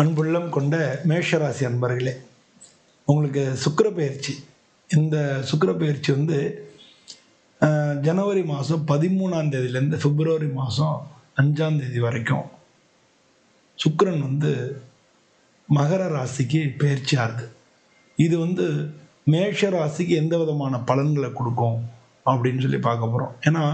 அன்புள்ளம் கொண்ட மேஷராசி அன்பர்களே உங்களுக்கு சுக்கிர பயிற்சி இந்த சுக்கிர பயிற்சி வந்து ஜனவரி மாதம் பதிமூணாம் தேதியிலேருந்து பிப்ரவரி மாதம் அஞ்சாம் தேதி வரைக்கும் சுக்கிரன் வந்து மகர ராசிக்கு பயிற்சியாகுது இது வந்து மேஷ ராசிக்கு எந்த விதமான பலன்களை கொடுக்கும் அப்படின்னு சொல்லி பார்க்க போகிறோம் ஏன்னா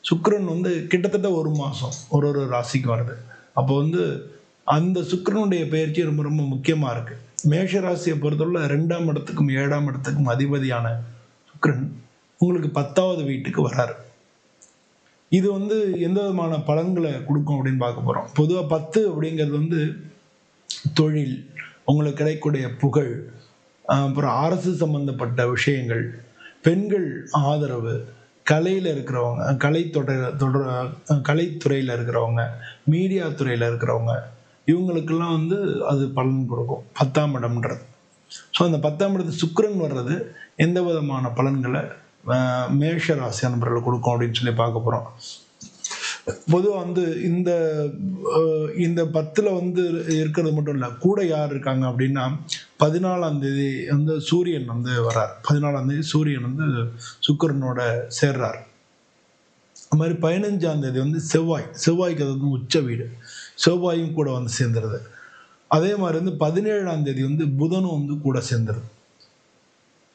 சுக்கரன் வந்து கிட்டத்தட்ட ஒரு மாதம் ஒரு ஒரு ராசிக்கு வருது. அப்போ வந்து அந்த சுக்கரனுடைய பயிற்சி ரொம்ப ரொம்ப முக்கியமாக இருக்குது மேஷ ராசியை பொறுத்தவரை ரெண்டாம் இடத்துக்கும் ஏழாம் இடத்துக்கும் அதிபதியான சுக்கரன் உங்களுக்கு பத்தாவது வீட்டுக்கு வராரு. இது வந்து எந்த விதமான பலன்களை கொடுக்கும் அப்படின்னு பார்க்க போகிறோம் பொதுவாக பத்து அப்படிங்கிறது வந்து தொழில் உங்களுக்கு கிடைக்கக்கூடிய புகழ் அப்புறம் அரசு சம்பந்தப்பட்ட விஷயங்கள் பெண்கள் ஆதரவு கலையில் இருக்கிறவங்க கலை தொடர் தொடர் கலைத்துறையில் இருக்கிறவங்க மீடியா துறையில் இருக்கிறவங்க இவங்களுக்கெல்லாம் வந்து அது பலன் கொடுக்கும். பத்தாம் இடம்ன்றது. ஸோ அந்த பத்தாம் இடத்து சுக்கிரன் வர்றது எந்த விதமான பலன்களை மேஷ ராசி நண்பர்கள் கொடுக்கும் அப்படின்னு சொல்லி பார்க்க போகிறோம் பொதுவாக வந்து இந்த இந்த பத்தில் வந்து இருக்கிறது மட்டும் இல்லை கூட யார் இருக்காங்க அப்படின்னா பதினாலாம் தேதி வந்து சூரியன் வந்து வரார் பதினாலாம் தேதி சூரியன் வந்து சுக்கரனோட சேர்றார். அது மாதிரி பதினஞ்சாம் தேதி வந்து செவ்வாய். செவ்வாய்க்கு அது வந்து உச்ச வீடு. செவ்வாயும் கூட வந்து சேர்ந்துருது அதே மாதிரி வந்து பதினேழாம் தேதி வந்து புதனும் வந்து கூட சேர்ந்துருது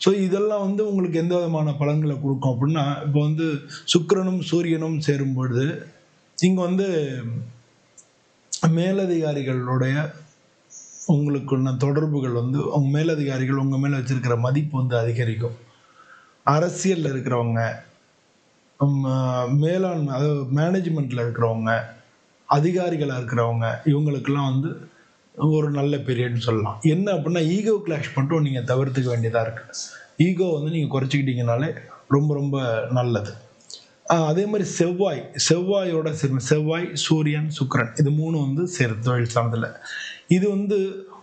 ஸோ இதெல்லாம் வந்து உங்களுக்கு எந்த விதமான பலன்களை கொடுக்கும் அப்படின்னா இப்போ வந்து சுக்கரனும் சூரியனும் சேரும் பொழுது இங்கே வந்து மேலதிகாரிகளுடைய உங்களுக்குள்ள தொடர்புகள் வந்து அவங்க மேலதிகாரிகள் உங்கள் மேலே வச்சுருக்கிற மதிப்பு வந்து அதிகரிக்கும். அரசியலில் இருக்கிறவங்க மேலாண்மை அதாவது மேனேஜ்மெண்ட்டில் இருக்கிறவங்க அதிகாரிகளாக இருக்கிறவங்க இவங்களுக்கெல்லாம் வந்து ஒரு நல்ல பீரியட்னு சொல்லலாம். என்ன அப்படின்னா ஈகோ கிளாஷ் மட்டும் நீங்கள் தவிர்த்துக்க வேண்டியதாக இருக்குது ஈகோ வந்து நீங்கள் குறைச்சிக்கிட்டீங்கனாலே ரொம்ப ரொம்ப நல்லது. அதே மாதிரி செவ்வாய் செவ்வாயோட சேரும் செவ்வாய் சூரியன் சுக்கிரன் இது மூணு வந்து சேர் தொழில் சார்ந்தில் இது வந்து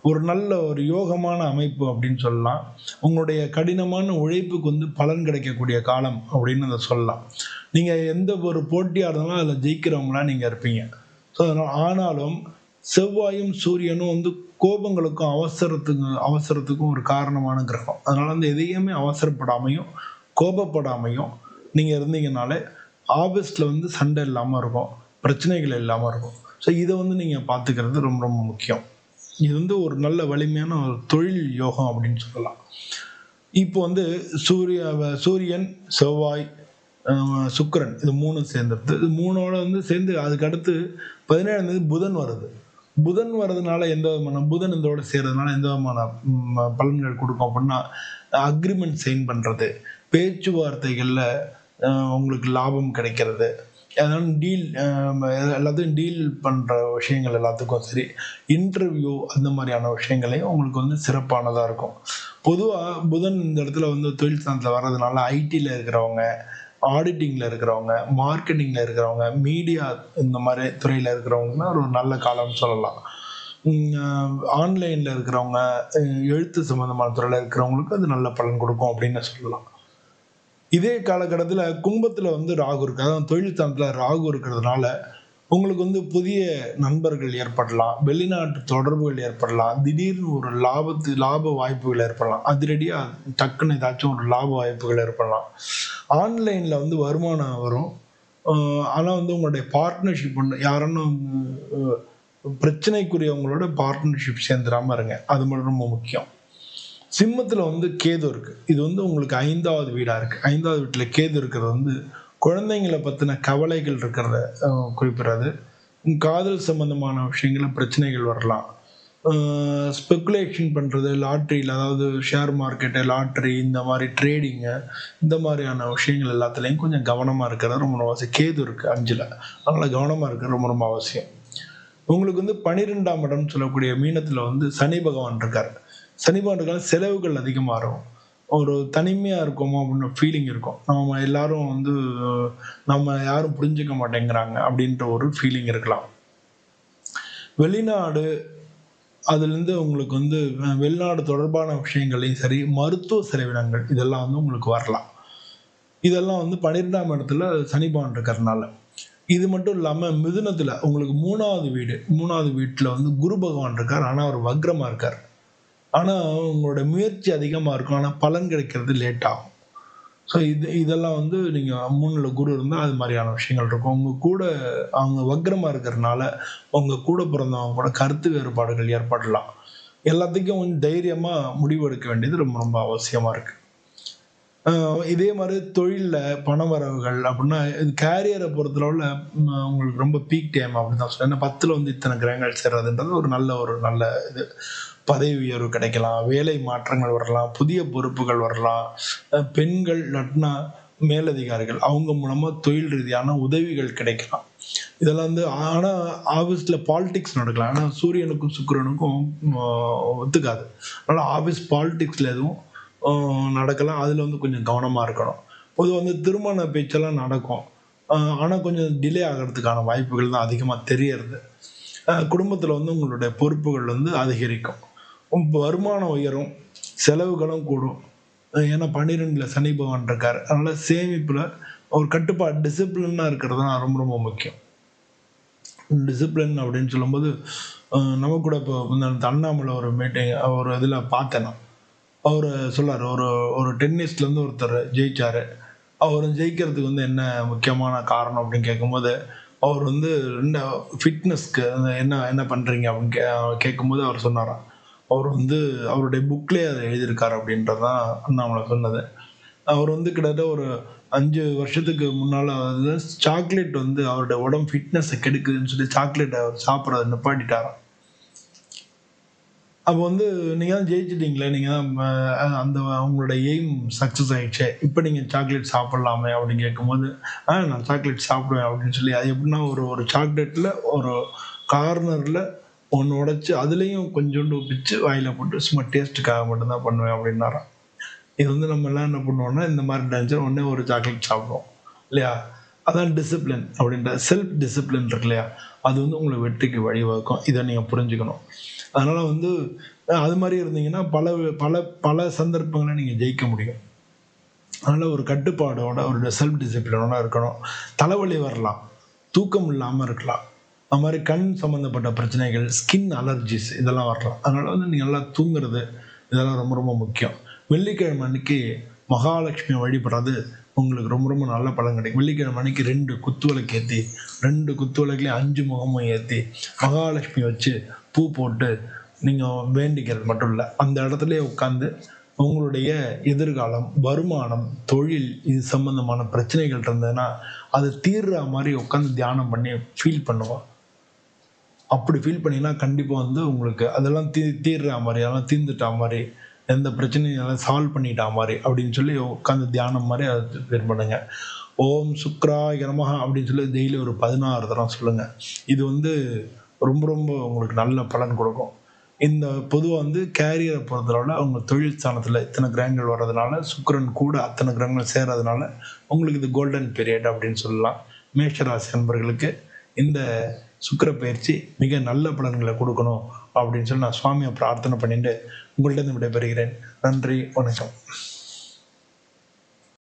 ஒரு நல்ல ஒரு யோகமான அமைப்பு அப்படின்னு சொல்லலாம். உங்களுடைய கடினமான உழைப்புக்கு வந்து பலன் கிடைக்கக்கூடிய காலம் அப்படின்னு அதை சொல்லலாம். நீங்கள் எந்த ஒரு போட்டியாக இருந்தாலும் அதில் ஜெயிக்கிறவங்களாம் நீங்கள் இருப்பீங்க. ஸோ அதனால் ஆனாலும் செவ்வாயும் சூரியனும் வந்து கோபங்களுக்கும் அவசரத்துக்கு அவசரத்துக்கும் ஒரு காரணமான கிரகம். அதனால வந்து எதையுமே அவசரப்படாமையும் கோபப்படாமையும் நீங்கள் இருந்தீங்கனாலே ஆஃபீஸில் வந்து சண்டை இல்லாமல் இருக்கும் பிரச்சனைகள் இல்லாமல் இருக்கும். ஸோ இதை வந்து நீங்கள் பார்த்துக்கிறது ரொம்ப ரொம்ப முக்கியம். இது வந்து ஒரு நல்ல வலிமையான ஒரு தொழில் யோகம் அப்படின்னு சொல்லலாம். இப்போ வந்து சூரிய சூரியன் செவ்வாய் சுக்கரன். இது மூணும் சேர்ந்துருது இது மூணோட வந்து சேர்ந்து அதுக்கு அடுத்து பதினேழாம் தேதி புதன் வருது. புதன் வர்றதுனால எந்த விதமான புதன் இதோட சேர்றதுனால எந்த விதமான பலன்கள் கொடுக்கும் அப்படின்னா அக்ரிமெண்ட் சைன் பண்ணுறது பேச்சுவார்த்தைகளில் உங்களுக்கு லாபம் கிடைக்கிறது. அதனால டீல் எல்லாத்தையும் டீல் பண்ணுற விஷயங்கள் எல்லாத்துக்கும் சரி இன்டர்வியூ அந்த மாதிரியான விஷயங்களையும் உங்களுக்கு வந்து சிறப்பானதாக இருக்கும். பொதுவாக புதன் இந்த இடத்துல வந்து தொழில் ஸ்தானத்தில் வர்றதுனால ஐடியில் இருக்கிறவங்க ஆடிட்டிங்கில் இருக்கிறவங்க மார்க்கெட்டிங்கில் இருக்கிறவங்க மீடியா இந்த மாதிரி துறையில் இருக்கிறவங்கன்னா ஒரு நல்ல காலம்னு சொல்லலாம். ஆன்லைனில் இருக்கிறவங்க எழுத்து சம்மந்தமான துறையில் இருக்கிறவங்களுக்கு அது நல்ல பலன் கொடுக்கும் அப்படின்னு சொல்லலாம். இதே காலகட்டத்தில் கும்பத்தில் வந்து ராகு இருக்குது அதாவது தொழில் ஸ்தானத்தில் ராகு இருக்கிறதுனால உங்களுக்கு வந்து புதிய நண்பர்கள் ஏற்படலாம் வெளிநாட்டு தொடர்புகள் ஏற்படலாம் திடீர்னு ஒரு லாபத்து லாப வாய்ப்புகள் ஏற்படலாம் அதிரடியாக டக்குன்னு ஏதாச்சும் ஒரு லாப வாய்ப்புகள் ஏற்படலாம். ஆன்லைனில் வந்து வருமானம் வரும். ஆனால் வந்து உங்களுடைய பார்ட்னர்ஷிப் ஒன்று யாருன்னு பிரச்சனைக்குரியவங்களோட பார்ட்னர்ஷிப் சேர்ந்துடாம இருங்க. அது மட்டும் ரொம்ப முக்கியம். சிம்மத்தில் வந்து கேது இருக்கு. இது வந்து உங்களுக்கு ஐந்தாவது வீடாக இருக்கு. ஐந்தாவது வீட்டில் கேது இருக்கிறது வந்து குழந்தைங்களை பற்றின கவலைகள் இருக்கிறத குறிப்பிடுறது. காதல் சம்பந்தமான விஷயங்கள பிரச்சனைகள் வரலாம். ஸ்பெக்குலேஷன் பண்ணுறது லாட்ரியில் அதாவது ஷேர் மார்க்கெட்டு லாட்ரி இந்த மாதிரி ட்ரேடிங்கு இந்த மாதிரியான விஷயங்கள் எல்லாத்துலேயும் கொஞ்சம் கவனமாக இருக்கிறது ரொம்ப ரொம்ப அவசியம். கேது இருக்குது அஞ்சில். அதனால் கவனமாக இருக்கிறது ரொம்ப ரொம்ப அவசியம். உங்களுக்கு வந்து பன்னிரெண்டாம் இடம்னு சொல்லக்கூடிய மீனத்தில் வந்து சனி பகவான் இருக்கார். சனி பகவான் செலவுகள் அதிகமாக இருக்கும் ஒரு தனிமையாக இருக்கோமோ அப்படின்னு ஃபீலிங் இருக்கும் நம்ம எல்லாரும் வந்து நம்ம யாரும் புரிஞ்சுக்க மாட்டேங்கிறாங்க அப்படின்ற ஒரு ஃபீலிங் இருக்கலாம் வெளிநாடு அதுலேருந்து உங்களுக்கு வந்து வெளிநாடு தொடர்பான விஷயங்களையும் சரி மருத்துவ செலவினங்கள் இதெல்லாம் வந்து உங்களுக்கு வரலாம் இதெல்லாம் வந்து பன்னிரெண்டாம் இடத்துல சனிபான் இருக்கிறதுனால இது மட்டும் இல்லாமல் மிதுனத்தில் உங்களுக்கு மூணாவது வீடு மூணாவது வீட்டில் வந்து குரு பகவான் இருக்கார். ஆனால் அவர் வக்ரமாக இருக்கார். ஆனா உங்களோட முயற்சி அதிகமா இருக்கும். ஆனா பலன் கிடைக்கிறது லேட் ஆகும். ஸோ இது இதெல்லாம் வந்து நீங்க 3ல குரு இருந்தால் அது மாதிரியான விஷயங்கள் இருக்கும். உங்க கூட அவங்க வக்ரமா இருக்கிறனால, உங்க கூட பிறந்தவங்க கூட கருத்து வேறுபாடுகள் ஏற்படலாம். எல்லாத்துக்கும் கொஞ்சம் தைரியமா முடிவு எடுக்க வேண்டியது ரொம்ப ரொம்ப அவசியமா இருக்கு. இதே மாதிரி தொழிலில் பண வரவுகள் அப்படின்னா இது பொறுத்தளவில் உங்களுக்கு ரொம்ப பீக் டைம் அப்படின்னு தான் சொல்லுவேன். ஏன்னா 10ல வந்து இத்தனை கிரகங்கள் சேர்றதுன்றது ஒரு நல்ல ஒரு நல்ல இது. பதவி உயர்வு கிடைக்கலாம், வேலை மாற்றங்கள் வரலாம், புதிய பொறுப்புகள் வரலாம். பெண்கள் இல்லாட்டினா மேலதிகாரிகள் அவங்க மூலமா தொழில் ரீதியான உதவிகள் கிடைக்கலாம். இதெல்லாம் வந்து ஆனா ஆஃபீஸில் பாலிடிக்ஸ் நடக்கலாம். ஆனா சூரியனுக்கும், சுக்கிரனுக்கும் ஒத்துக்காது. அதனால ஆஃபீஸ் பாலிடிக்ஸ்ல எதுவும் நடக்கலாம். அதில் வந்து கொஞ்சம் கவனமாக இருக்கணும். பொதுவாக வந்து திருமண பேச்செல்லாம் நடக்கும். ஆனால் கொஞ்சம் டிலே ஆகிறதுக்கான வாய்ப்புகள் தான் அதிகமாக தெரியறது. குடும்பத்தில் வந்து உங்களுடைய பொறுப்புகள் வந்து அதிகரிக்கும். வருமானம் உயரும், செலவுகளும் கூடும். ஏன்னா 12ல சனி பகவான் இருக்கார் அதனால் சேமிப்பில் ஒரு கட்டுப்பாடு டிசிப்ளினாக இருக்கிறது தான் ரொம்ப ரொம்ப முக்கியம். டிசிப்ளின் அப்படின்னு சொல்லும்போது, நம்ம கூட இப்போ அண்ணாமலை ஒரு மீட்டிங் ஒரு இதில் பார்த்தேன் நான். அவர் சொல்லார் ஒரு ஒரு டென்னிஸ்லேருந்து ஒருத்தர் ஜெயிச்சார் அவர் ஜெயிக்கிறதுக்கு வந்து என்ன முக்கியமான காரணம் அப்படின்னு கேட்கும்போது, அவர் வந்து ரெண்டு ஃபிட்னஸ்க்கு என்ன என்ன பண்ணுறீங்க அப்படின்னு கே கேட்கும்போது அவர் சொன்னாராம். அவர் வந்து அவருடைய புக்லேயே அதை எழுதியிருக்காரு அப்படின்றது தான் அண்ணாமலை சொன்னது. அவர் வந்து கிட்டத்தட்ட ஒரு அஞ்சு வருஷத்துக்கு முன்னால் வந்து சாக்லேட் வந்து அவருடைய உடம்பு ஃபிட்னஸை கெடுக்குதுன்னு சொல்லி சாக்லேட்டை அவர் சாப்பிடுறத நிப்பாட்டிட்டாராம். அப்போ வந்து நீங்கள் தான் ஜெயிச்சிட்டிங்களே நீங்கள் தான் அந்த அவங்களோட எய்ம் சக்ஸஸ் ஆகிடுச்சே இப்போ நீங்கள் சாக்லேட் சாப்பிட்லாமே அப்படின்னு கேட்கும்போது, ஆ நான் சாக்லேட் சாப்பிடுவேன் அப்படின்னு சொல்லி அது எப்படின்னா ஒரு ஒரு சாக்லேட்டில் ஒரு கார்னரில் ஒன்று உடச்சி அதுலேயும் கொஞ்சோண்டு பிச்சு வாயில் போட்டு சும்மா டேஸ்ட்டுக்காக மட்டும்தான் பண்ணுவேன் அப்படின்னாரான் இது வந்து நம்ம எல்லாம் என்ன பண்ணுவோம்னா, இந்த மாதிரி டென்ஷன் உடனே ஒரு சாக்லேட் சாப்பிடுவோம். இல்லையா? அதான் டிசிப்ளின் அப்படின்ற செல்ஃப் டிசிப்ளின் இருக்கு இல்லையா? அது வந்து உங்களை வெற்றிக்கு வழிவகுக்கும். இதை நீங்கள் புரிஞ்சுக்கணும். அதனால் வந்து அது மாதிரி இருந்தீங்கன்னா, பல பல பல சந்தர்ப்பங்களை நீங்கள் ஜெயிக்க முடியும். அதனால் ஒரு கட்டுப்பாடோட ஒரு செல்ஃப் டிசிப்ளினோட இருக்கணும். தலைவலி வரலாம். தூக்கம் இல்லாமல் இருக்கலாம். அது மாதிரி கண் சம்மந்தப்பட்ட பிரச்சனைகள், ஸ்கின் அலர்ஜிஸ் இதெல்லாம் வரலாம். அதனால் வந்து நீங்கள் நல்லா தூங்குறது, இதெல்லாம் ரொம்ப ரொம்ப முக்கியம். வெள்ளிக்கிழமை அன்னைக்கு மகாலட்சுமி வழிபடுறது உங்களுக்கு ரொம்ப ரொம்ப நல்ல பலன் கிடைக்கும். வெள்ளிக்கிழமை அன்னைக்கு ரெண்டு குத்து ஏற்றி ரெண்டு 2 குத்து விளக்குலயும் 5 முகமும் ஏற்றி மகாலட்சுமி வச்சு பூ போட்டு நீங்கள் வேண்டிக்கிறது மட்டும் இல்லை அந்த இடத்துல உட்காந்து உங்களுடைய எதிர்காலம், வருமானம், தொழில் இது சம்பந்தமான பிரச்சனைகள் இருந்ததுன்னா, அது தீர்ற மாதிரி உட்காந்து தியானம் பண்ணி ஃபீல் பண்ணுவோம். அப்படி ஃபீல் பண்ணிங்கன்னா கண்டிப்பாக வந்து உங்களுக்கு அதெல்லாம் தீ தீர்றா மாதிரி அதெல்லாம் தீர்ந்துட்டா மாதிரி எந்த பிரச்சனையும் சால்வ் பண்ணிட்டா மாதிரி அப்படின்னு சொல்லி உட்காந்து தியானம் மாதிரி அது ஃபீல் பண்ணுங்க. ஓம் சுக்ராய நமஹ அப்படின்னு சொல்லி டெய்லி ஒரு பதினாறு தரம் சொல்லுங்கள் இது வந்து ரொம்ப ரொம்ப உங்களுக்கு நல்ல பலன் கொடுக்கும் இந்த பொதுவாக வந்து கேரியரை பொறுத்தளவுல அவங்க தொழில் ஸ்தானத்தில் இத்தனை கிரகங்கள் வர்றதுனால, சுக்கரன் கூட அத்தனை கிரகங்கள் சேர்றதுனால, உங்களுக்கு இது கோல்டன் பீரியட் அப்படின்னு சொல்லலாம். மேஷராசி நண்பர்களுக்கு இந்த சுக்கர பயிற்சி மிக நல்ல பலன்களை கொடுக்கணும் அப்படின்னு சொல்லி நான் சுவாமியை பிரார்த்தனை பண்ணிட்டு, உங்கள்கிட்ட விடைபெறுகிறேன். நன்றி, வணக்கம்.